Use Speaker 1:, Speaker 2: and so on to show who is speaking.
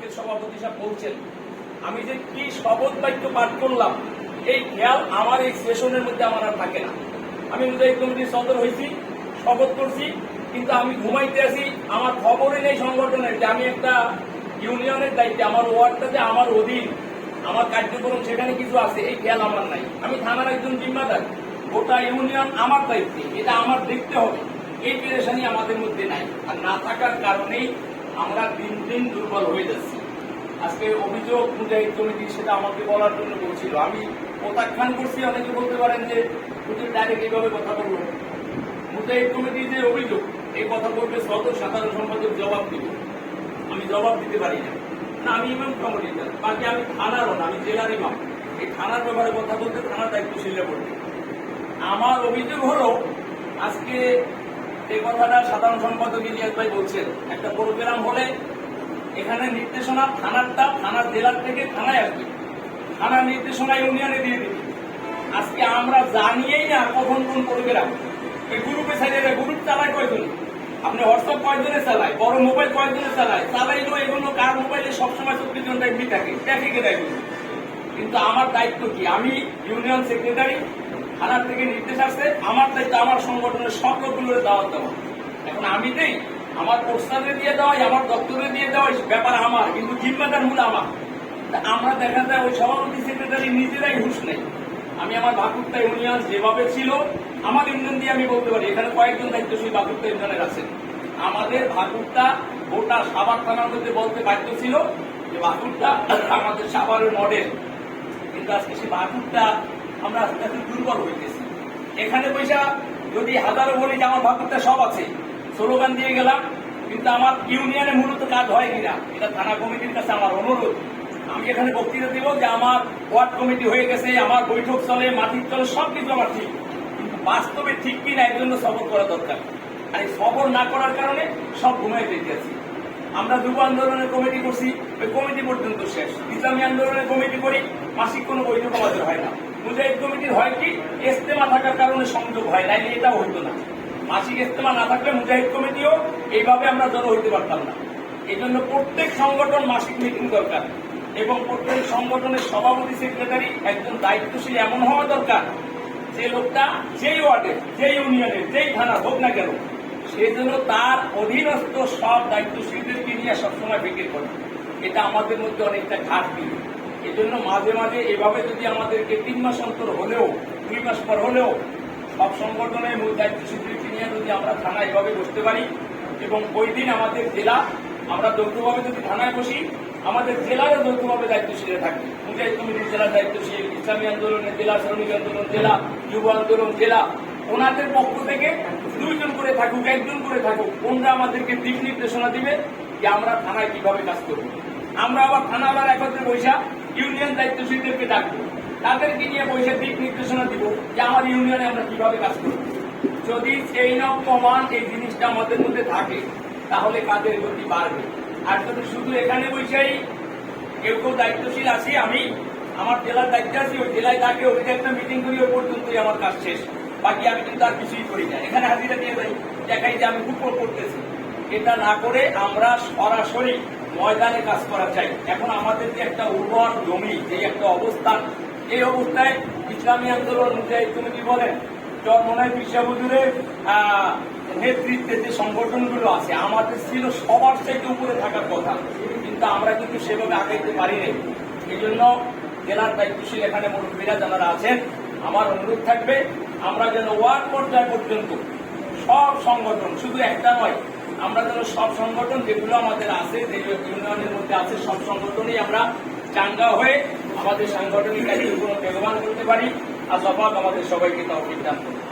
Speaker 1: আজকের সভাপতি সাহেব বলছেন, আমি যে কি শপথ বাক্য পাঠ করলাম, এই খেয়াল আমার এই সেশনের মধ্যে আমার আর থাকে না। আমি মুজাহিদ কমিটির সদর হয়েছি, শপথ করছি, কিন্তু আমি ঘুমাইতে আছি, আমার খবরই নেই সংগঠনের যে আমি একটা ইউনিয়নের দায়িত্বে, আমার ওয়ার্ডটাতে আমার অধীন, আমার কার্যক্রম সেখানে কিছু আছে, এই খেয়াল আমার নাই। আমি থানার একজন জিম্মাদার, গোটা ইউনিয়ন আমার দায়িত্বে, এটা আমার দেখতে হবে, এই পেরেশানি আমাদের মধ্যে নাই। আর না থাকার কারণেই আমরা দিন দিন দুর্বল হয়ে যাচ্ছি। আজকে অভিযোগ মুজাহিদ কমিটি সেটা আমাকে বলার জন্য বলছিল। আমি প্রত্যাখ্যান করছি, অনেকে বলতে পারেন যে হুজুর ডাইরেক্ট এইভাবে কথা বলব। মুজাহিদ কমিটি যে অভিযোগ, এই কথা বলবে সদর সাধারণ সম্পাদক জবাব দিব। আমি জবাব দিতে পারি না। না, আমি ইমাম কমিটির বাকি আমি থানারও না আমি জেলার ইমাম। এই থানার ব্যাপারে কথা বলতে থানার দায়িত্বশীলে বলবে। আমার অভিযোগ হলো, আজকে এই কথাটা সাধারণ সম্পাদক ইলিয়াস ভাই বলছেন। একটা প্রোগ্রাম হলে এখানে নির্দেশনা থানারটা থানার জেলার থেকে থানায় আসবে। থানার নির্দেশনা ইউনিয়নে দিয়ে দিবে। আজকে আমরা জানিয়েই না কখন কোন প্রোগ্রাম এই গ্রুপে সাইডে গ্রুপ চালায় কয়জন? আপনি হোয়াটসঅ্যাপ কয়জনে চালায়? বড় মোবাইল কয়জনে চালায়? চালাইলেও এগুলো কার মোবাইলে সবসময় চব্বিশ ঘণ্টা এমনি থাকে? দেখে কে দেয় কিন্তু আমার দায়িত্ব কি? আমি ইউনিয়ন সেক্রেটারি থানার থেকে নির্দেশ আসছে আমার দায়িত্ব, আমার সংগঠনের সব লোকগুলোর দাওয়াত দেওয়া। এখন আমি নেই, আমার প্রস্তাবে দিয়ে দেওয়াই আমার দপ্তরে দিয়ে দেওয়াই ব্যাপার আমার, কিন্তু জিম্মাদার মূল আমার। আমরা দেখা যায় ওই সভাপতি সেক্রেটারি নিজেরাই হুশ নেই। আমি আমার বাকুরটা ইউনিয়ন যেভাবে ছিল, আমার ইউনিয়ন দিয়ে আমি বলতে পারি, এখানে কয়েকজন দায়িত্বশীল বাকুরটা ইউনিয়নের আছেন। আমাদের ভাকুরটা গোটা সাবার থানার মধ্যে বলতে বাধ্য ছিল যে বাকুরটা আমাদের সাভারের মডেল কিন্তু আজকে সেই বাকুরটা আমরা আস্তে আস্তে দুর্বল হইতেছি। এখানে পয়সা যদি হাজারো বলি যে আমার বাকুরটা সব আছে, স্লোগান দিয়ে গেলাম, কিন্তু আমার ইউনিয়নে মূলত কাজ হয় কিনা, এটা থানা কমিটির কাছে আমার অনুরোধ। আমি এখানে বক্তৃতা দিব যে আমার ওয়ার্ড কমিটি হয়ে গেছে, আমার বৈঠক চলে, মাটির চলে সব কিছু আমার ঠিক। কিন্তু বাস্তবে ঠিক কিনা, এর জন্য সবর করা দরকার। আর এই সবর না করার কারণে সব ঘুমাই যেতে আছি। আমরা যুব আন্দোলনের কমিটি করছি, ওই কমিটি পর্যন্ত শেষ। ইসলামী আন্দোলনের কমিটি করি, মাসিক কোনো বৈঠক আমাদের হয় না। মুজাহিদ কমিটির হয় কি? ইস্তেমা থাকার কারণে সংযোগ হয়, নাইলে এটাও হইতো না। মাসিক ইস্তেমা না থাকলে মুজাহিদ কমিটিও এইভাবে আমরা জড়ো হইতে পারতাম না। এই জন্য প্রত্যেক সংগঠন মাসিক মিটিং দরকার এবং প্রত্যেক সংগঠনের সভাপতি সেক্রেটারি একজন দায়িত্বশীল এমন হওয়া দরকার যে লোকটা যেই ওয়ার্ডের যেই ইউনিয়নের যেই থানা হোক না কেন, সে যেন তার অধীনস্থ সব দায়িত্বশীলদেরকে নিয়ে সবসময় বিক্রি করে। এটা আমাদের মধ্যে অনেকটা ঘাটতি। এই জন্য মাঝে মাঝে এভাবে যদি আমাদেরকে তিন মাস অন্তর হলেও, দুই মাস পর হলেও সব সংগঠনের মূল দায়িত্বশীলদেরকে নিয়ে যদি আমরা থানা এভাবে বসতে পারি এবং ওই দিন আমাদের জেলা, আমরা যৌথভাবে যদি থানায় বসি, আমাদের জেলারও যৌথভাবে দায়িত্বশীলে থাকি। মুজাহিদ কমিটির জেলার দায়িত্বশীল, ইসলামী আন্দোলনের জেলা, শ্রমিক আন্দোলন জেলা, যুব আন্দোলন জেলা, ওনাদের পক্ষ থেকে দুইজন করে থাকুক, একজন করে থাকুক, ওনরা আমাদেরকে দিক নির্দেশনা দিবে যে আমরা থানায় কীভাবে কাজ করব। আমরা আবার থানা থানাওয়ালার একত্রে বৈশা ইউনিয়ন দায়িত্বশীলদেরকে ডাকবো। তাদেরকে নিয়ে বৈশা দিক নির্দেশনা দিব যে আমার ইউনিয়নে আমরা কীভাবে কাজ করব। যদি সেই ন প্রমাণ এই জিনিসটা আমাদের মধ্যে থাকে, তাহলে কাজের গতি বাড়বে। আর যদি শুধু এখানে বসেই কেউ কেউ দায়িত্বশীল আছি আমি, আমার জেলার দায়িত্বে আছি, ওই জেলায় থাকে ওইটা একটা মিটিং করি ওই পর্যন্তই আমার কাজ শেষ। বাকি আমি কিন্তু আর কিছুই করি না। এখানে হাজিরা দিয়ে যাই দেখাই যে আমি উপর করতেছি। এটা না করে আমরা সরাসরি ময়দানে কাজ করা চাই। এখন আমাদের যে একটা উর্বর জমি, যে একটা অবস্থান, এই অবস্থায় ইসলামী আন্দোলন মুজাহিদ কমিটি বলেন চরমনায় বিশ্বাবুজুরের নেতৃত্বে যে সংগঠনগুলো আছে, আমাদের ছিল সবার চাইতে উপরে থাকার কথা। কিন্তু আমরা কিন্তু সেভাবে আগাইতে পারি নাই এই জন্য জেলার দায়িত্বশীল এখানে মুরব্বীরা যারা আছেন, আমার অনুরোধ থাকবে, আমরা যেন ওয়ার্ড পর্যায় পর্যন্ত সব সংগঠন, শুধু একটা নয় আমরা ধরো সব সংগঠন যেগুলো আমাদের আছে, যে ইউনিয়নের মধ্যে আছে, সব সংগঠনই আমরা চাঙ্গা হয়ে আমাদের সাংগঠনিক বেগবান করতে পারি। আর সবাই আমাদের সবাইকে তহবিল দান করুন।